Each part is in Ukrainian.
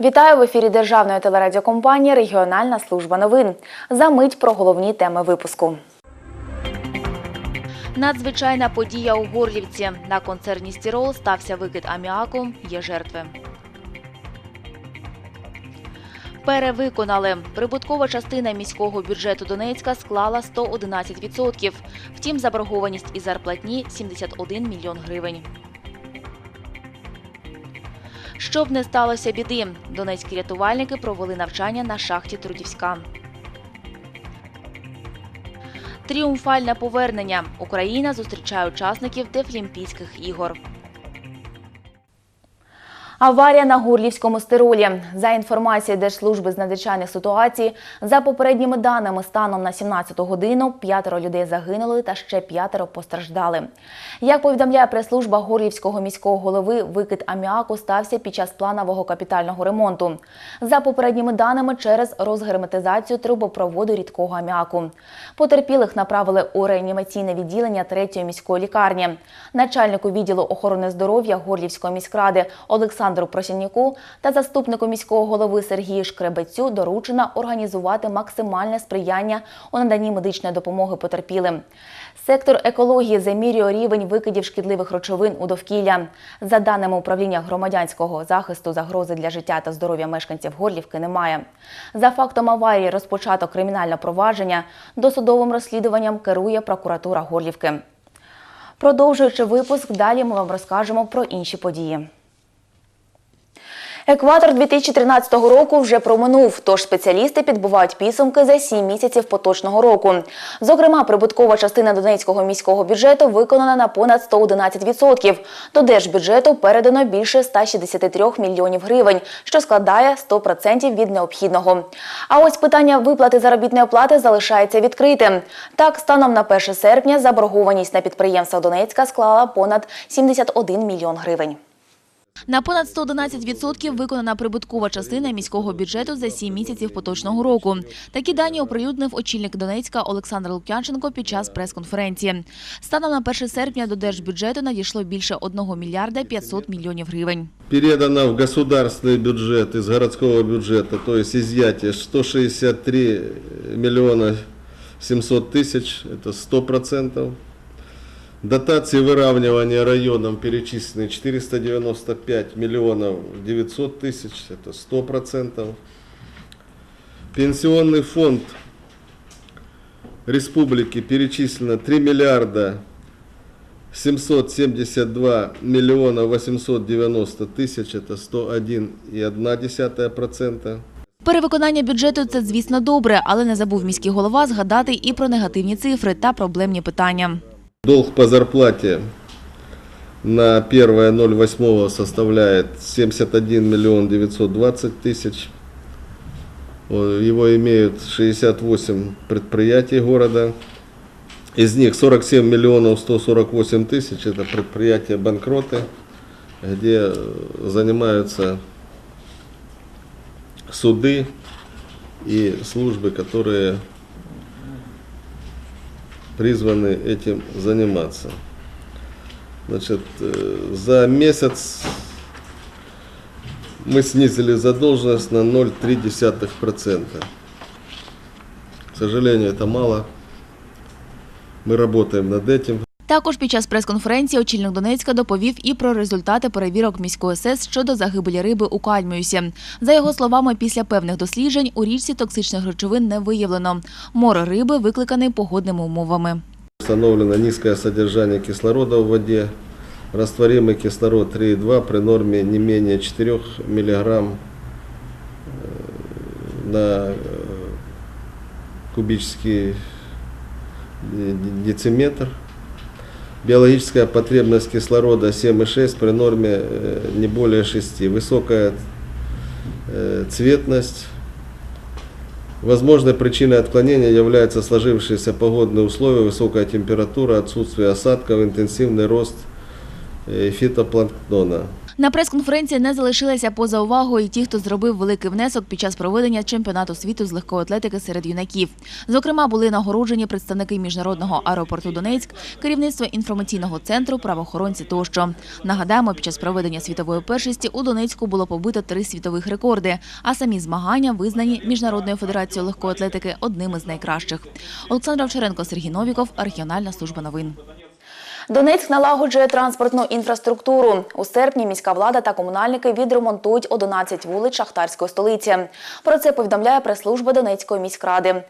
Вітаю в ефірі Державної телерадіокомпанії Регіональна служба новин. За мить про головні теми випуску. Надзвичайна подія у Горлівці. На концерні «Стірол» стався викид аміаку. Є жертви. Перевиконали. Прибуткова частина міського бюджету Донецька склала 111%. Втім, заборгованість із зарплатні – 71 мільйон гривень. Щоб не сталося біди, донецькі рятувальники провели навчання на шахті Трудівська. Тріумфальне повернення. Україна зустрічає учасників Дефлімпійських ігор. Аварія на Гурлівському стиролі. За інформацією Держслужби з надзвичайних ситуацій, за попередніми даними, станом на 17 годину п'ятеро людей загинули та ще п'ятеро постраждали. Як повідомляє прес-служба Горлівського міського голови, викид аміаку стався під час планового капітального ремонту. За попередніми даними, через розгерметизацію трубопроводу рідкого аміаку. Потерпілих направили у реанімаційне відділення третьої міської лікарні. Начальнику відділу охорони здоров'я Горлівської міськради Олександру Просяніку та заступнику міського голови Сергію Шкребецю доручено організувати максимальне сприяння у наданні медичної допомоги потерпілим. Сектор екології замірює рівень викидів шкідливих речовин у довкілля. За даними управління громадянського захисту, загрози для життя та здоров'я мешканців Горлівки немає. За фактом аварії розпочато кримінальне провадження. Досудовим розслідуванням керує прокуратура Горлівки. Продовжуючи випуск, далі ми вам розкажемо про інші події. Екватор 2013 року вже проминув, тож спеціалісти підбивають підсумки за 7 місяців поточного року. Зокрема, прибуткова частина Донецького міського бюджету виконана на понад 111%. До держбюджету передано більше 163 мільйонів гривень, що складає 100% від необхідного. А ось питання виплати заробітної плати залишається відкритим. Так, станом на 1 серпня заборгованість на підприємствах Донецька склала понад 71 мільйон гривень. На понад 111% виконана прибуткова частина міського бюджету за 7 місяців поточного року. Такі дані оприлюднив очільник Донецька Олександр Лук'янченко під час прес-конференції. Станом на 1 серпня до держбюджету надійшло більше 1 мільярда 500 мільйонів гривень. Передано в государственный бюджет из городского бюджета, то есть изъятие 163 миллиона 700 тысяч, это 100%. Дотации выравнивания районам перечислены 495 миллионов 900 тысяч, это 100%. Пенсионный фонд республики перечислено 3 миллиарда 772 миллиона 890 тысяч, это 101,1%. Перевиконання бюджету – це, звісно, добре, але не забув міський голова згадати і про негативні цифри та проблемні питання. Долг по зарплате на 1.08 составляет 71 миллион 920 тысяч. Его имеют 68 предприятий города. Из них 47 миллионов 148 тысяч – это предприятия банкроты, где занимаются суды и службы, которые призваны этим заниматься. Значит, э, за месяц мы снизили задолженность на 0,3%. К сожалению, это мало. Мы работаем над этим. Також під час прес-конференції очільник Донецька доповів і про результати перевірок міської СЕС щодо загибелі риби у Кальміусі. За його словами, після певних досліджень у річці токсичних речовин не виявлено. Мор риби викликаний погодними умовами. Установлено низкое содержание кислорода в воде. Растворимый кислород 3,2 при норме не менее 4 мг на э, кубический дециметр. Биологическая потребность кислорода 7,6 при норме э, не более 6. Высокая э, цветность. Возможной причиной отклонения являются сложившиеся погодные условия, высокая температура, отсутствие осадков, интенсивный рост э, фитопланктона. На прес-конференції не залишилися поза увагою і ті, хто зробив великий внесок під час проведення чемпіонату світу з легкої атлетики серед юнаків. Зокрема, були нагороджені представники міжнародного аеропорту Донецьк, керівництво інформаційного центру, правоохоронці тощо. Нагадаємо, під час проведення світової першості у Донецьку було побито три світових рекорди, а самі змагання визнані Міжнародною федерацією легкої атлетики одним із найкращих. Олександр Овчаренко, Сергій Новіков, регіональна служба новин. Донецьк налагоджує транспортну інфраструктуру. У серпні міська влада та комунальники відремонтують 11 вулиць шахтарської столиці. Про це повідомляє прес-служба Донецької міськради.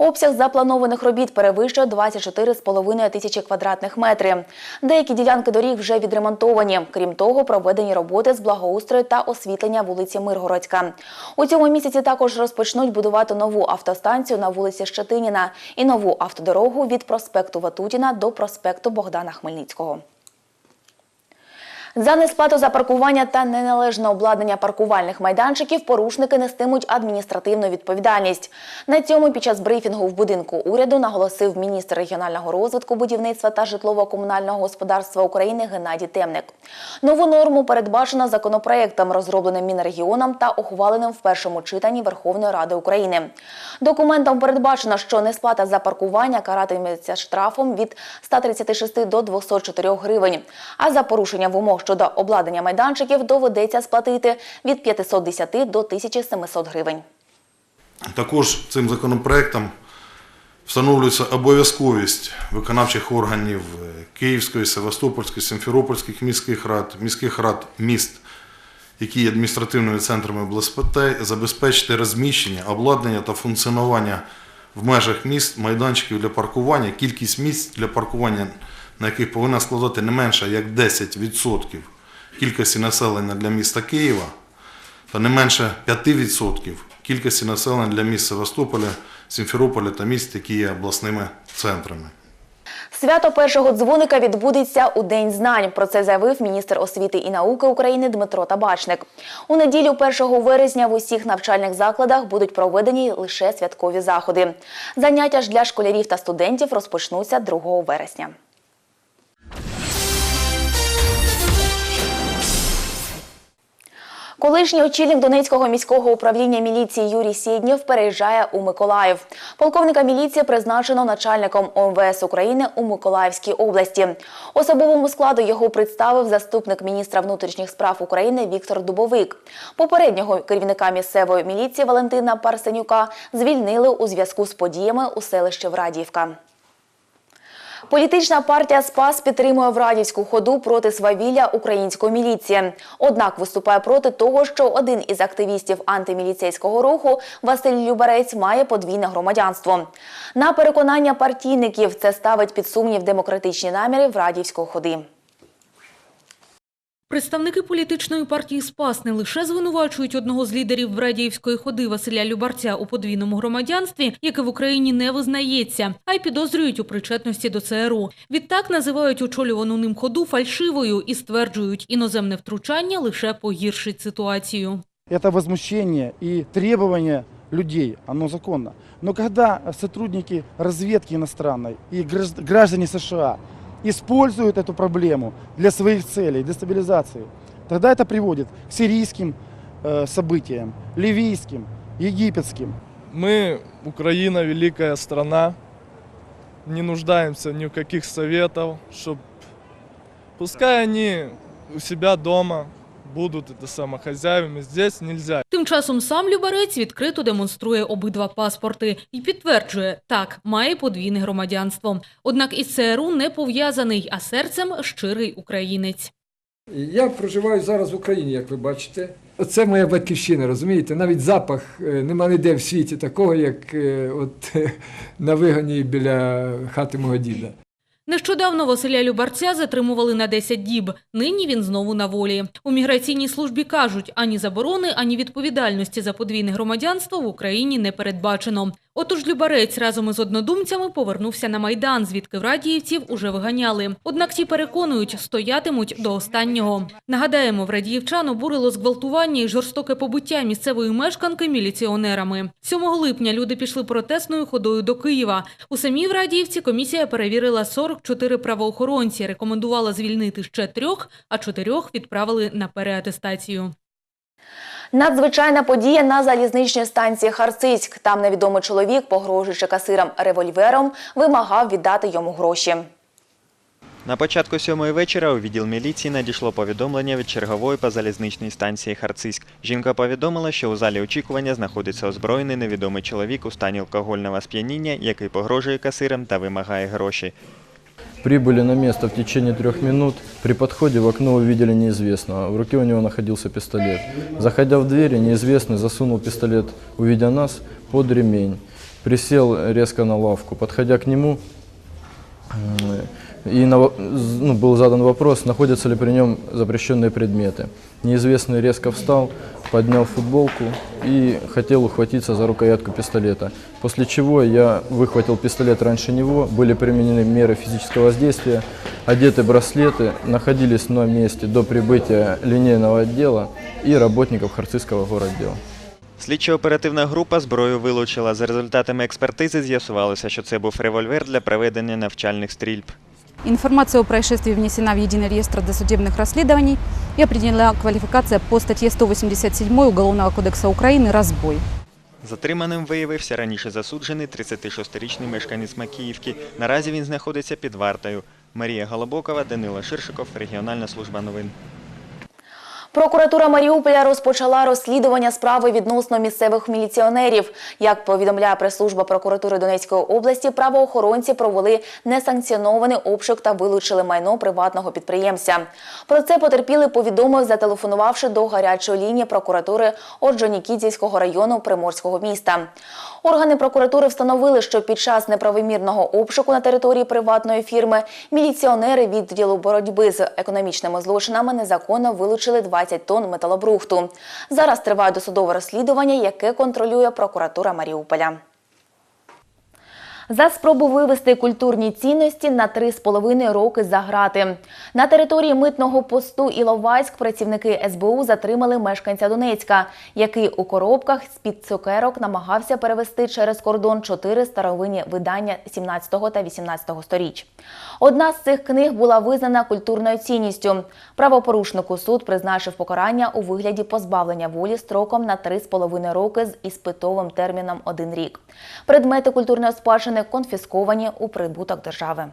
Обсяг запланованих робіт перевищує 24,5 тисячі квадратних метрів. Деякі ділянки доріг вже відремонтовані. Крім того, проведені роботи з благоустрою та освітлення вулиці Миргородська. У цьому місяці також розпочнуть будувати нову автостанцію на вулиці Щетиніна і нову автодорогу від проспекту Ватутіна до проспекту Богдана Хмельницького. За несплату за паркування та неналежне обладнання паркувальних майданчиків порушники нестимуть адміністративну відповідальність. На цьому під час брифінгу в будинку уряду наголосив міністр регіонального розвитку, будівництва та житлово-комунального господарства України Геннадій Темник. Нову норму передбачено законопроектом, розробленим Мінрегіоном та ухваленим в першому читанні Верховної Ради України. Документом передбачено, що несплата за паркування каратиметься штрафом від 136 до 204 гривень, а за порушення вимог щодо обладнання майданчиків доведеться сплатити від 510 до 1700 гривень. Також цим законопроектом встановлюється обов'язковість виконавчих органів е, Київської, Севастопольської, Симферопольських міських рад, міських рад міст, які є адміністративними центрами области, забезпечити розміщення, обладнання та функціонування в межах міст майданчиків для паркування, кількість місць для паркування, на яких повинна складати не менше як 10% кількості населення для міста Києва та не менше 5% кількості населення для міст Севастополя, Сімферополя та міст, які є обласними центрами. Свято першого дзвоника відбудеться у День знань. Про це заявив міністр освіти і науки України Дмитро Табачник. У неділю 1 вересня в усіх навчальних закладах будуть проведені лише святкові заходи. Заняття ж для школярів та студентів розпочнуться 2 вересня. Колишній очільник Донецького міського управління міліції Юрій Сєднєв переїжджає у Миколаїв. Полковника міліції призначено начальником ОМВС України у Миколаївській області. Особовому складу його представив заступник міністра внутрішніх справ України Віктор Дубовик. Попереднього керівника місцевої міліції Валентина Парсенюка звільнили у зв'язку з подіями у селищі Врадіївка. Політична партія СПАС підтримує Врадівську ходу проти свавілля української міліції. Однак виступає проти того, що один із активістів антиміліцейського руху Василь Любарець має подвійне громадянство. На переконання партійників це ставить під сумнів демократичні наміри Врадівської ходи. Представники політичної партії «Спас» не лише звинувачують одного з лідерів Врадіївської ходи Василя Любарця у подвійному громадянстві, яке в Україні не визнається, а й підозрюють у причетності до ЦРУ. Відтак називають очолювану ним ходу фальшивою і стверджують, іноземне втручання лише погіршить ситуацію. это возмущение и требование людей, оно законно. Но когда сотрудники разведки иностранной и гражд- граждане США используют эту проблему для своих целей, дестабилизации, тогда это приводит к сирийским э, событиям, ливийским, египетским. Мы, Украина, великая страна, не нуждаемся ни в каких советов, чтоб пускай они у себя дома будут это само хозяевами, здесь нельзя. Тим часом сам Любарець відкрито демонструє обидва паспорти і підтверджує, так, має подвійне громадянство. Однак із ЦРУ не пов'язаний, а серцем щирий українець. Я проживаю зараз в Україні, як ви бачите. Це моя батьківщина, розумієте? Навіть запах е, нема ніде в світі такого, як е, от на вигані біля хати мого діда. Нещодавно Василя Любарця затримували на 10 діб. Нині він знову на волі. У міграційній службі кажуть, ані заборони, ані відповідальності за подвійне громадянство в Україні не передбачено. Отож Любарець разом із однодумцями повернувся на Майдан, звідки в радіївців уже виганяли. Однак ті переконують, стоятимуть до останнього. Нагадаємо, в радіївчан обурило зґвалтування і жорстоке побиття місцевої мешканки міліціонерами. 7 липня люди пішли протестною ходою до Києва. У самій в Радіївці комісія перевірила 44 правоохоронці, рекомендувала звільнити ще трьох, а чотирьох відправили на переатестацію. Надзвичайна подія на залізничній станції Харциськ. Там невідомий чоловік, погрожуючи касирам револьвером, вимагав віддати йому гроші. На початку сьомої вечора у відділ міліції надійшло повідомлення від чергової по залізничній станції Харциськ. Жінка повідомила, що у залі очікування знаходиться озброєний невідомий чоловік у стані алкогольного сп'яніння, який погрожує касирам та вимагає гроші. Прибыли на место в течение трех минут. При подходе в окно увидели неизвестного. В руке у него находился пистолет. Заходя в двери, неизвестный засунул пистолет, увидя нас, под ремень. Присел резко на лавку. Подходя к нему, и на во- ну, был задан вопрос, находятся ли при нем запрещенные предметы. Неизвестный резко встал, поднял футболку и хотел ухватиться за рукоятку пистолета. После чего я выхватил пистолет раньше него, были применены меры физического воздействия, одеты браслеты, находились на месте до прибытия линейного отдела и работников Харцизского городдела. Слідчо-оперативна група зброю вилучила. За результатами експертизи з'ясувалося, що це був револьвер для проведення навчальних стрільб. Информация о происшествии внесена в единый реестр досудебных расследований и определена квалификация по статье 187 Уголовного кодекса Украины «Разбой». Затриманим виявився раніше засуджений 36-річний мешканець Макіївки. Наразі він знаходиться під вартою. Марія Голобокова, Данила Ширшиков, Регіональна служба новин. Прокуратура Маріуполя розпочала розслідування справи відносно місцевих міліціонерів. Як повідомляє прес-служба прокуратури Донецької області, правоохоронці провели несанкціонований обшук та вилучили майно приватного підприємця. Про це потерпілий повідомив, зателефонувавши до гарячої лінії прокуратури Орджонікідзівського району Приморського міста. Органи прокуратури встановили, що під час неправомірного обшуку на території приватної фірми міліціонери відділу боротьби з економічними злочинами незаконно вилучили 20 тонн металобрухту. Зараз триває досудове розслідування, яке контролює прокуратура Маріуполя. За спробу вивести культурні цінності на 3,5 роки за грати. На території митного посту Іловайськ працівники СБУ затримали мешканця Донецька, який у коробках з-під цукерок намагався перевести через кордон чотири старовинні видання 17 та 18 сторіч. Одна з цих книг була визнана культурною цінністю. Правопорушнику суд призначив покарання у вигляді позбавлення волі строком на 3,5 роки з іспитовим терміном 1 рік. Предмети культурної спадщини конфісковані у прибуток держави.